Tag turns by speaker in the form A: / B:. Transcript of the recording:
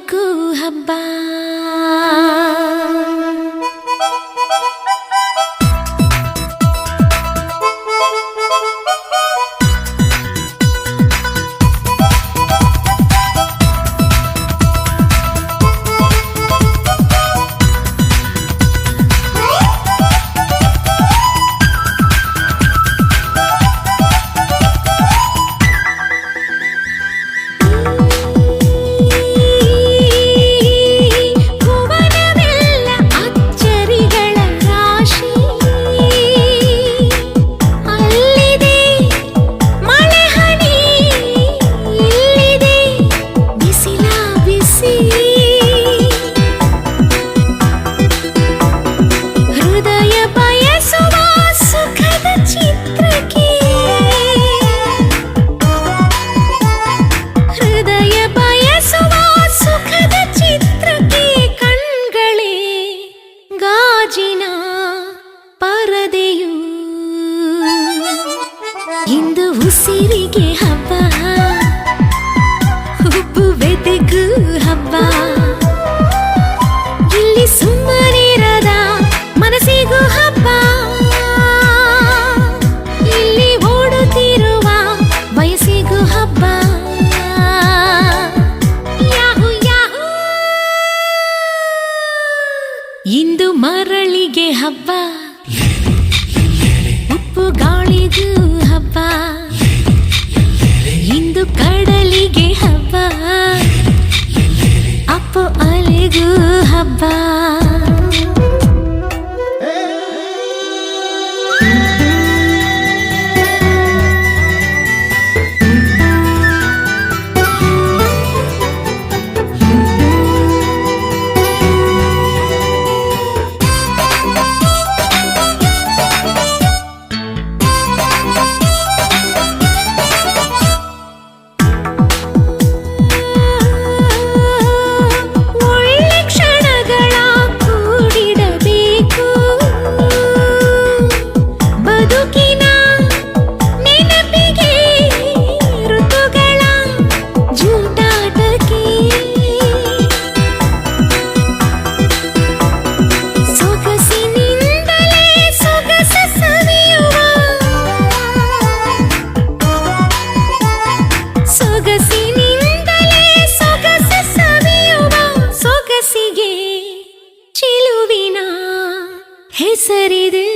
A: ಕುಲಕ್ಕೂ ಹಬ್ಬ ಇಂದು ಉಸಿರಿಗೆ ಹಬ್ಬ. ಹುಬ್ಬು ಬೆದೆಗೂ ಹಬ್ಬ. ಇಲ್ಲಿ ಸುಮ್ಮನಿರದ ಮನಸ್ಸಿಗೂ ಹಬ್ಬ. ಇಲ್ಲಿ ಓಡುತ್ತಿರುವ ವಯಸ್ಸಿಗೂ ಹಬ್ಬ. ಯಾಹು ಯಾಹು. ಇಂದು ಮರಳಿಗೆ ಹಬ್ಬ. ಉಪ್ಪು ಗಾಳಿಗೂ ಹಬ್ಬ. ಇಂದು ಕಡಲಿಗೆ ಹಬ್ಬ. ಅಪ್ಪು ಅಲೆಗೂ ಹಬ್ಬ. hey seth eddie